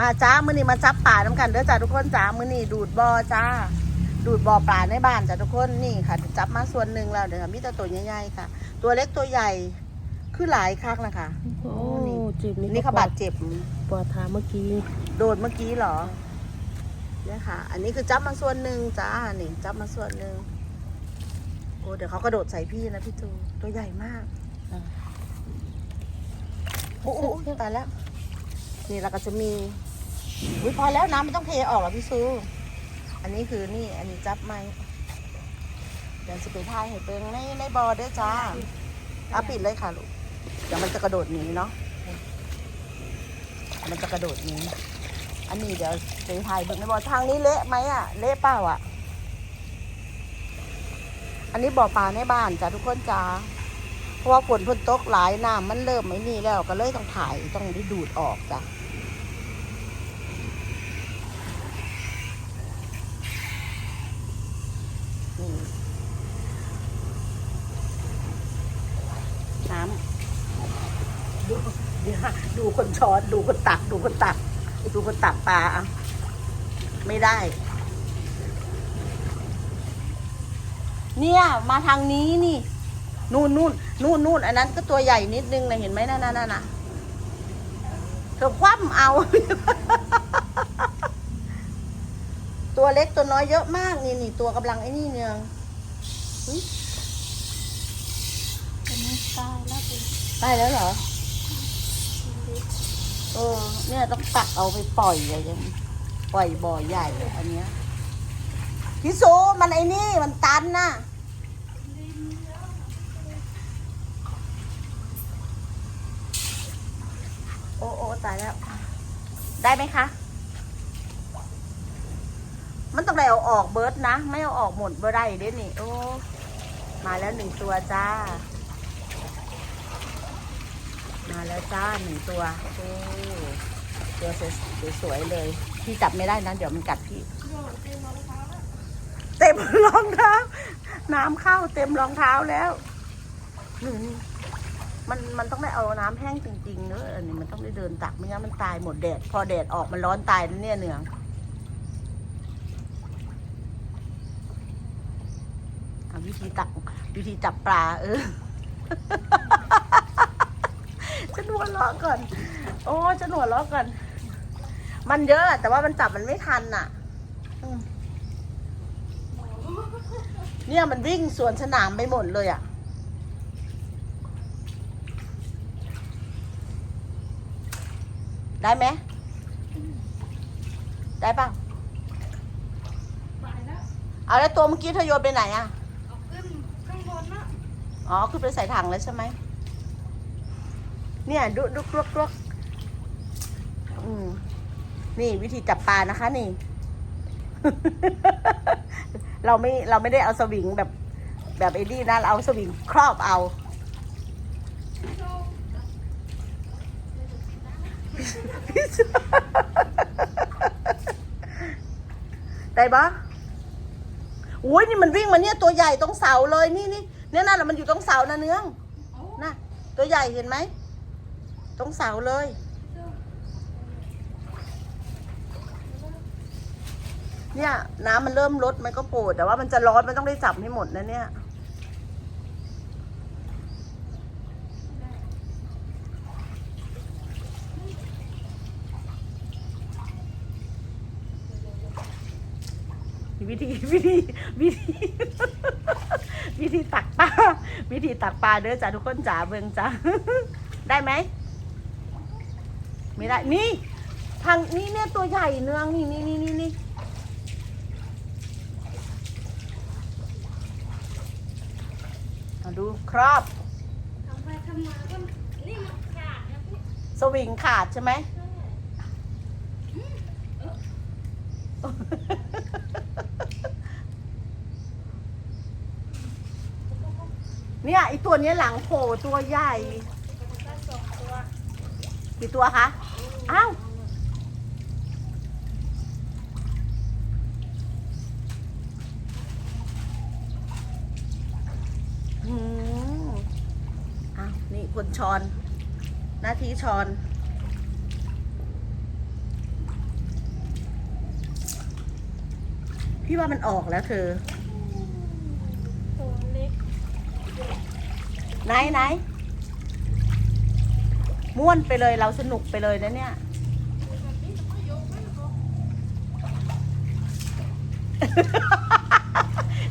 มาจ้ามื้อนี้มาจับป่าน้ำกันเด้อจ้าทุกคนจ้ามื้อนี้ดูดบ่อจ้า ดูดบ่อปลาในบ้านจ้าทุกคนนี่ค่ะ จับมาส่วนหนึ่งแล้วเดี๋ยวค่ะมีแต่ตัวใหญ่ๆค่ะ ตัวเล็กตัวใหญ่คือหลายครั้งนะคะโอ้นี่เจ็บนี่เขาบาดเจ็บปวดเท้าเมื่อกี้ โดดเมื่อกี้เหรอเนี่ยค่ะ อันนี้คือจับมาส่วนหนึ่งจ้านี่จับมาส่วนหนึ่งโอ้เดี๋ยวเขากระโดดใส่พี่นะพี่จูตัวใหญ่มากอะโอ้โหตายแล้ว นี่เราก็จะมีอุ้ยพอแล้วน้ำไม่ต้องเทออกหรอพี่ซู อันนี้คือนี่ อันนี้จับไหมเดี๋ยวจะไปท่ายให้เปิงในในบอเด้อจ้าเอาปิดเลยค่ะลูกเดี๋ยวมันจะกระโดดหนีเนาะมันจะกระโดดหนีอันนี้เดี๋ยวไปถ่ายเบิ่งในบ่อทางนี้เละไหมอะเละเปล่าอะ อันนี้บ่อปลาในบ้านจ้ะทุกคนจ้าเพราะว่าฝนพ่นตกหลายน้ำมันเริ่มไม่นี่แล้วก็เลยต้องถ่ายต้องได้ดูดออกจ้ะนี่น้ำดูเดี๋ยวดู คนช้อนดูคนตัก ดูคนตัก ดูคนตักปลาอะไม่ได้ เนี่ย มาทางนี้นี่ นู่นนู่นนู่นนู่นอันนั้นก็ตัวใหญ่นิดนึงนะเห็นไหมนั่นนั่นนั่นน่ะเธอคว่ำเอา ตัวเล็กตัวน้อยเยอะมากนี่นี่ตัวกำลังไอ้นี่เนี่ยอุ๊ยอันนี้ตายแล้วเป็นตายแล้วเหรอ เออ เนี่ยต้องตักเอาไปปล่อยอะไรอย่างปล่อยบ่อใหญ่อันเนี้ยพี่โซมันไอ้นี่มันตันน่ะโอ้โอ้ตายแล้ว ได้ไหมคะ มันต้องได้เอาออกเบิร์ดนะ ไม่เอาออกหมดบ่ได้เด้นี่ โอ้ มาแล้วหนึ่งตัวจ้า มาแล้วจ้าหนึ่งตัวโอ้ตัวสวยๆเลย พี่จับไม่ได้นะ เดี๋ยวมันกัดพี่ เต็มรองเท้า น้ำเข้าเต็มรองเท้าแล้วหนี่นี่มันมันต้องได้เอาน้ำแห้งจริงๆเนอะอันนี้มันต้องได้เดินตักไม่งั้นมันตายหมดแดด พอแดดออกมันร้อนตายแล้วเนี่ยเนืองวิธีตักวิธีจับปลาเออ จะหัวเราะก่อน โอ้จะหัวเราะก่อน มันเยอะอะแต่ว่ามันจับมันไม่ทันน่ะอืมเนี่ยมันวิ่งสวนสนามไปหมดเลยอะ ได้ไหม ได้ป่ะไปแล้วเอาแล้วตัวเมื่อกี้เธอโยนไปไหนอะ เอาขึ้นข้างบนนะอ๋อคือไปใส่ถังแล้วใช่ไหม เนี่ยดุดุกดุกดุกอืมนี่วิธีจับปลานะคะ นี่ เราไม่เราไม่ได้เอาสวิงแบบ แบบไอ้นี่นะเราเอาสวิงครอบเอาได้ปะโอ้ยนี่มันวิ่งมาเนี่ยตัวใหญ่ตรงเสาเลยนี่นี่เนี่ยนั่นแหละมันอยู่ตรงเสานะเนื้องน่ะตัวใหญ่เห็นไหม ตรงเสาเลย เนี่ย น้ำมันเริ่มลดมันก็โผล่แต่ว่ามันจะร้อนมันต้องได้จับให้หมดนะเนี่ยวิธีวิธีวิธีวิธีตักปลาวิธีตักปลาเด้อจ้าทุกคนจ๋าเบิ่งจ้าได้ไหม ไม่ได้นี่ทางนี่เนี่ยตัวใหญ่เนืองนี่นี่นี่นี่นี่เอาดูครอบทำไปทำมาก็นี่มันขาดนะพี่สวิงขาดใช่ไหมเนี่ยไอตัวนี้หลังโผล่ตัวใหญ่ กี่ตัวคะ อ้าวอืมอ้าว นี่คนช้อน หน้าที่ช้อนพี่ว่ามันออกแล้วเธอ ไหนไหน ม่วนไปเลยเราสนุกไปเลยนะเนี่ย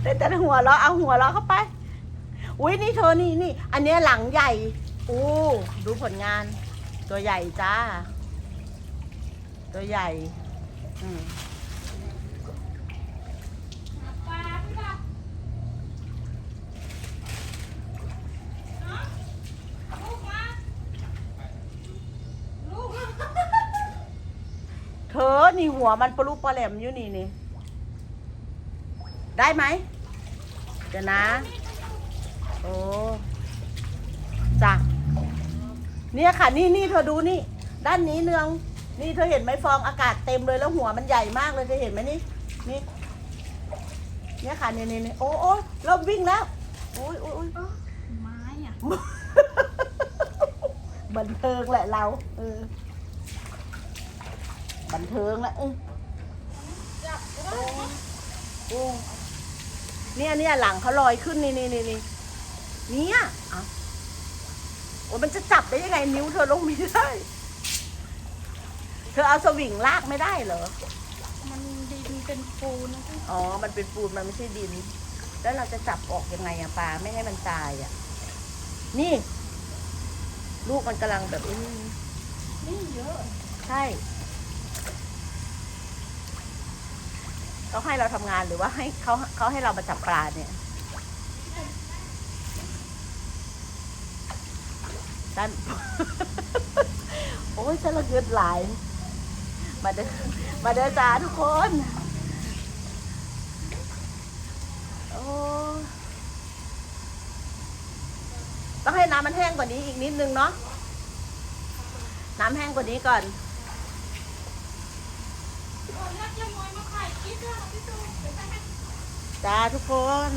แต่แต่หัวเราะเอาหัวเราะเข้าไป อุ้ยนี่เธอนี่นี่ อันเนี้ยหลังใหญ่อู้ดูผลงาน ตัวใหญ่จ้า ตัวใหญ่ อืม ปลาพี่ปะลูกมาลูก เธอ นี่หัวมันปลุกปลาแหลมอยู่นี่นี่ ได้ไหมเดี๋ยวนะ โอ้จ้ะเนี่ยค่ะ นี่นี่เธอดูนี่ ด้านนี้เนือง นี่เธอเห็นไหมฟองอากาศเต็มเลยแล้วหัวมันใหญ่มากเลยเธอเห็นไหมนี่ นี่ เนี่ยค่ะเนี่ยเนี่ยเนี่ยโอ้โอ้เริ่มวิ่งแล้วโอ้ยโอ้ยโอ้ยไม้อะบันเทิงแหละเรา เออ บันเทิงแหละเออจับได้โอ้โอ้เนี่ยเนี่ยหลังเขาลอยขึ้นนี่นี่นี่นี่เนี่ยเอาโอ้มันจะจับได้ยังไงนิ้วเธอลงไม่ได้ เธอเอาสวิงลากไม่ได้เหรอ มันดินเป็นปูนนะพี่อ๋อ มันเป็นปูนมันไม่ใช่ดิน แล้วเราจะจับออกยังไงอะปลาไม่ให้มันตายอะนี่ ลูกมันกำลังแบบอื้อนี่เยอะ ใช่ เขาให้เราทำงานหรือว่าให้เขาเขาให้เรามาจับปลาเนี่ยด้านโอ้ยฉันละเกิดหลาย มาเด้อมาเด้อจ้าทุกคนโอ้ต้องให้น้ำมันแห้งกว่านี้อีกนิดนึงเนาะน้ำแห้งกว่านี้ก่อน จะมวยมาไข่คิดด้วยนะพี่ตูนเดี๋ยวไปให้จ้าทุกคน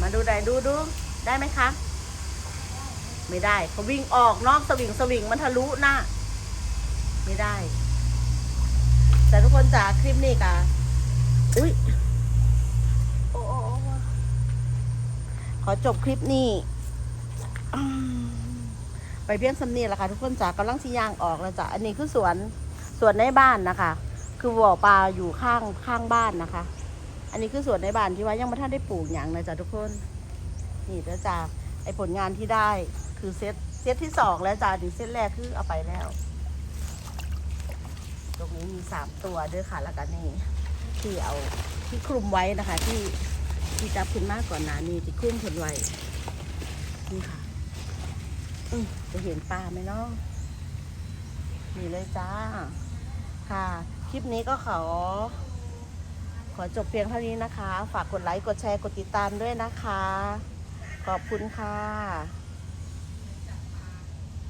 มาดูไหนดูดูได้ไหมคะ ไม่ได้เขาวิ่งออกนอกสวิงสวิงมันทะลุหน้าไม่ได้ แต่ทุกคนจ๋าคลิปนี้กะอุ้ยโอ้โอ้โอ้ขอจบคลิปนี้ ไปเพียงสำเนียงล้วค่ะ ทุกคนจ๋ากำลังสิยางออกแล้วจ้ะอันนี้คือสวนสวนในบ้านนะคะ คือบ่อปลาอยู่ข้างข้างบ้านนะคะ อันนี้คือสวนในบ้านที่ว่ายังไม่ทันได้ปลูกอย่างนะจ๊ะทุกคน นี่แล้วจ้าไอผลงานที่ได้คือเซตเซตที่สองแล้วจ้าถึงเซตแรกคือเอาไปแล้ว ตรงนี้มีสามตัวด้วยค่ะแล้วก็นี่ที่เอาที่คลุมไว้นะคะ ที่ที่จับขึ้นมากก่อนหนานี่ที่คลุมผลไว้นี่ค่ะ จะเห็นปลาไหมเนาะนี่เลยจ้า ค่ะ คลิปนี้ก็ขอ ขอจบเพียงเท่านี้นะคะ ฝากกดไลค์ กดแชร์ กดติดตามด้วยนะคะ ขอบคุณค่ะ